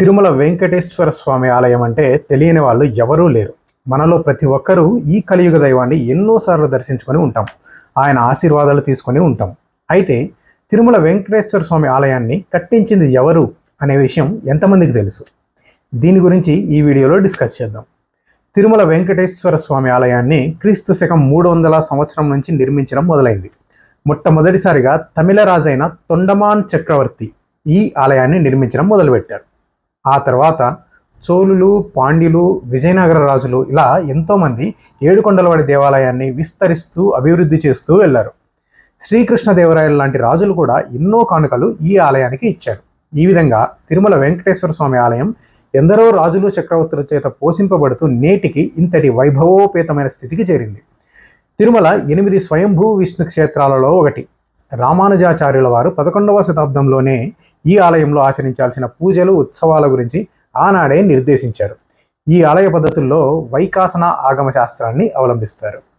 తిరుమల వెంకటేశ్వర స్వామి ఆలయం అంటే తెలియని వాళ్ళు ఎవరూ లేరు. మనలో ప్రతి ఒక్కరూ ఈ కలియుగ దైవాన్ని ఎన్నోసార్లు దర్శించుకొని ఉంటాం. ఆయన ఆశీర్వాదాలు తీసుకొని ఉంటాం. అయితే తిరుమల వెంకటేశ్వర స్వామి ఆలయాన్ని కట్టించింది ఎవరు అనే విషయం ఎంతమందికి తెలుసు? దీని గురించి ఈ వీడియోలో డిస్కస్ చేద్దాం. తిరుమల వెంకటేశ్వర స్వామి ఆలయాన్ని క్రీస్తు శకం మూడు వందల సంవత్సరం నుంచి నిర్మించడం మొదలైంది. మొట్టమొదటిసారిగా తమిళ రాజైన తొండమాన్ చక్రవర్తి ఈ ఆలయాన్ని నిర్మించడం మొదలుపెట్టారు. ఆ తర్వాత చోళులు పాండ్యులు విజయనగర రాజులు ఇలా ఎంతోమంది ఏడుకొండలవాడి దేవాలయాన్ని విస్తరిస్తూ అభివృద్ధి చేస్తూ వెళ్ళారు. శ్రీకృష్ణదేవరాయలు లాంటి రాజులు కూడా ఎన్నో కానుకలు ఈ ఆలయానికి ఇచ్చారు. ఈ విధంగా తిరుమల వెంకటేశ్వర స్వామి ఆలయం ఎందరో రాజులు చక్రవర్తుల చేత పోషింపబడుతూ నేటికి ఇంతటి వైభవోపేతమైన స్థితికి చేరింది. తిరుమల ఎనిమిది స్వయంభూ విష్ణు క్షేత్రాలలో ఒకటి. రామానుజాచార్యుల వారు పదకొండవ శతాబ్దంలోనే ఈ ఆలయంలో ఆచరించాల్సిన పూజలు ఉత్సవాల గురించి ఆనాడే నిర్దేశించారు. ఈ ఆలయ పద్ధతుల్లో వైకాసన ఆగమ శాస్త్రాన్ని అవలంబిస్తారు.